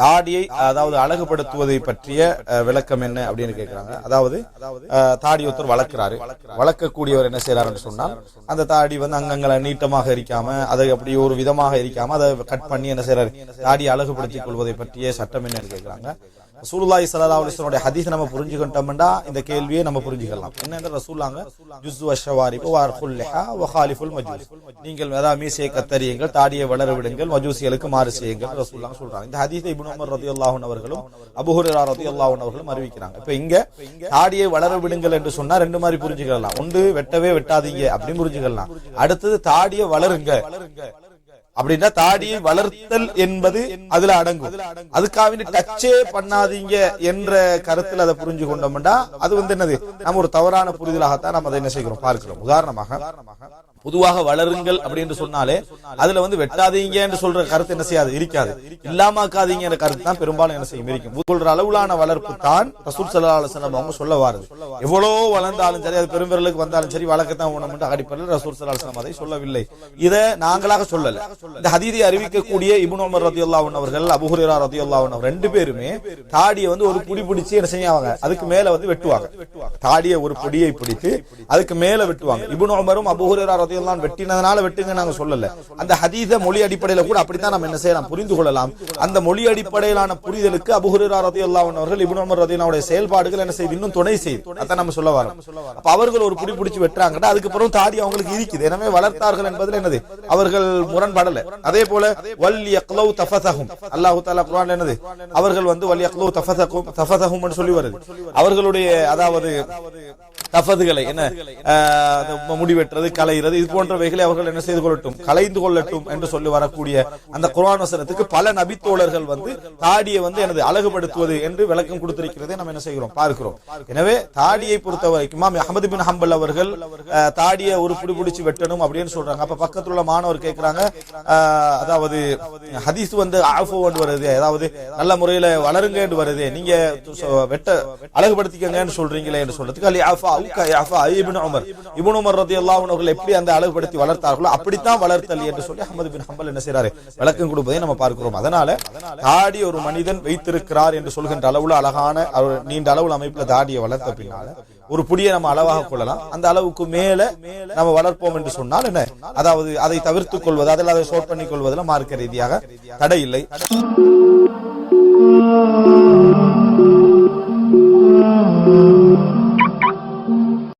தாடியை அதாவது அழகுபடுத்துவதை பற்றிய விளக்கம் என்ன அப்படின்னு கேட்கிறாங்க அதாவது தாடி ஒருத்தர் வளர்க்கிறாரு. வளர்க்கக்கூடியவர் என்ன செய்யறாருன்னு சொன்னால் அந்த தாடி வந்து அங்கங்களை நீட்டமாக இருக்காம அதை அப்படி ஒரு விதமாக இருக்காம அதை கட் பண்ணி என்ன செய்யறாரு தாடியை அழகுபடுத்திக் கொள்வதை பற்றிய சட்டம் என்னன்னு கேட்கிறாங்க ரசூலுல்லாஹி ஸல்லல்லாஹு அலைஹி ஹதீஸ் நம்ம புரிஞ்சுக்கிட்டோம்னா இந்த கேள்வியை நம்ம புரிஞ்சுக்கலாம். என்னென்ன ரசூலாங்க ஜுஸ்ஸு வஷவாரிபு வார்ஃபுல் லிஹா மஜூஸ். நீங்கள் அதாவது மீசையை கத்தரியுங்கள் தாடியை வளர விடுங்கள் மஜூசிகளுக்கு மாறு செய்யுங்கள் ரசூலுல்லாஹ் சொல்றாங்க. இந்த ஹதீஸை உமர் ரதி அல்லாஹன் அவர்களும் அபுஹுரா ரதி அல்லாஹன் அவர்களும் அறிவிக்கிறாங்க. இப்ப இங்க தாடியை வளர விடுங்கள் என்று சொன்னா ரெண்டு மாதிரி புரிஞ்சுக்கலாம். ஒன்று வெட்டவே வெட்டாதீங்க அப்படின்னு புரிஞ்சுக்கலாம். அடுத்தது தாடியை வளருங்க. அப்படின்னா தாடியை வளர்த்தல் என்பது அதுல அடங்கும். அதுக்காக டச்சே பண்ணாதீங்க என்ற கருத்தில் அதை புரிஞ்சு கொண்டோம்னா அது வந்து என்னது? நம்ம ஒரு தவறான புரிதலாகத்தான் நம்ம அதை என்ன செய்கிறோம்? பார்க்கிறோம். உதாரணமாக பொதுவாக வளருங்கள் அப்படின்னு சொன்னாலே அதுல வந்து வெட்டாதீங்க என்று சொல்ற கருத்து என்ன செய்யாது? இருக்காது. இல்லாமக்காதீங்க கருத்து தான் பெரும்பாலும் என்ன செய்யும்? இருக்கும். சொல்ற அளவிலான வளர்ப்பு தான் ரசூல் சல்லா அலுவலம் அவங்க சொல்ல வாருது. எவ்வளவு வளர்ந்தாலும் சரி அது பெரும்பிரலுக்கு வந்தாலும் சரி வழக்கத்தான் உணவு அடிப்படையில் ரசூல் சல்லா அலுவலம் அதை சொல்லவில்லை. இதை நாங்களாக சொல்லல. இந்த ஹதீதை அறிவிக்கக்கூடிய இபுன் உமர் ரதியுல்லாஹன் அவர்கள் அபுஹுரா ரதியுல்லாஹன் அவர் ரெண்டு பேருமே தாடியை வந்து ஒரு புடி பிடிச்சி என்ன செய்வாங்க? அதுக்கு மேல வந்து வெட்டுவாங்க. தாடியை ஒரு பொடியை பிடித்து அதுக்கு மேல வெட்டுவாங்க. இபுன் உமரும் அபுஹுரா ரதியுல்லான் வெட்டினதுனால வெட்டுங்க நாங்க சொல்லல. அந்த ஹதீத மொழி அடிப்படையில கூட அப்படித்தான் நம்ம என்ன செய்யலாம்? புரிந்து கொள்ளலாம். அந்த மொழி அடிப்படையிலான புரிதலுக்கு அபுஹுரா ரதியுல்லாஹன் அவர்கள் இபுன் உமர் செயல்பாடுகள் என்ன செய்து இன்னும் துணை செய்யுது அதான் நம்ம சொல்ல வரோம். அப்ப அவர்கள் ஒரு புடி பிடிச்சு வெட்டுறாங்கன்னா அதுக்கப்புறம் தாடி அவங்களுக்கு இருக்குது. எனவே வளர்த்தார்கள் என்பதில் என்னது? அவர்கள் முரண்படல. அதே போல வல் யக்லௌ தஃபதஹும் அல்லாஹ் தஆலா குர்ஆன்ல என்னது? அவர்கள் வந்து வல் யக்லௌ தஃபதஹும் தஃபதஹும் சொல்லி வருது. அவர்களுடைய அதாவது தஃபதுகளை என்ன? ஆஹ், முடி வெட்டுறது கலைகிறது இது போன்றவைகளை அவர்கள் என்ன செய்து கொள்ளட்டும் கலைந்து கொள்ளட்டும் என்று சொல்லி வரக்கூடிய அந்த குரான் வசனத்துக்கு பல நபித்தோழர்கள் வந்து தாடியை வந்து எனது அழகுபடுத்துவது என்று விளக்கம் கொடுத்திருக்கிறதை நம்ம என்ன செய்கிறோம்? பார்க்கிறோம். எனவே தாடியை பொறுத்த வரைக்கும் இமாம் அஹமது பின் ஹம்பல் அவர்கள் தாடியை ஒரு புடி பிடிச்சு வெட்டணும் அப்படின்னு சொல்றாங்க. அப்ப பக்கத்துல உள்ள மாணவர் கேட்கிறாங்க அதாவது ஹதீஸ் வந்து ஆஃபோ வருது அதாவது நல்ல முறையில வளருங்க என்று வருது. நீங்க வெட்ட அழகுபடுத்திக்கங்கன்னு சொல்றீங்களே என்று சொல்றதுக்கு அல்லி ஆஃபா உமர். இப்னு உமர் ரலியல்லாஹு அன்ஹு அவர்கள் எப்படி அந்த அழகுபடுத்தி வளர்த்தார்களோ அப்படித்தான் வளர்த்தல் என்று சொல்லி அஹமது பின் ஹம்பல் என்ன செய்றாரு? விளக்கம் கொடுப்பதை நம்ம பார்க்கிறோம். அதனால தாடி ஒரு மனிதன் வைத்திருக்கிறார் என்று சொல்கின்ற அளவுல அழகான அவர் நீண்ட அளவுல அமைப்புல தாடியை வளர்த்த பின்னால ஒரு புடியை நம்ம அளவாக கொள்ளலாம். அந்த அளவுக்கு மேல நம்ம வளர்ப்போம் என்று சொன்னால் என்ன? அதாவது அதை தவிர்த்து கொள்வது அதில் அதை ஷோட் பண்ணிக் கொள்வதில் மார்க்க ரீதியாக தடை இல்லை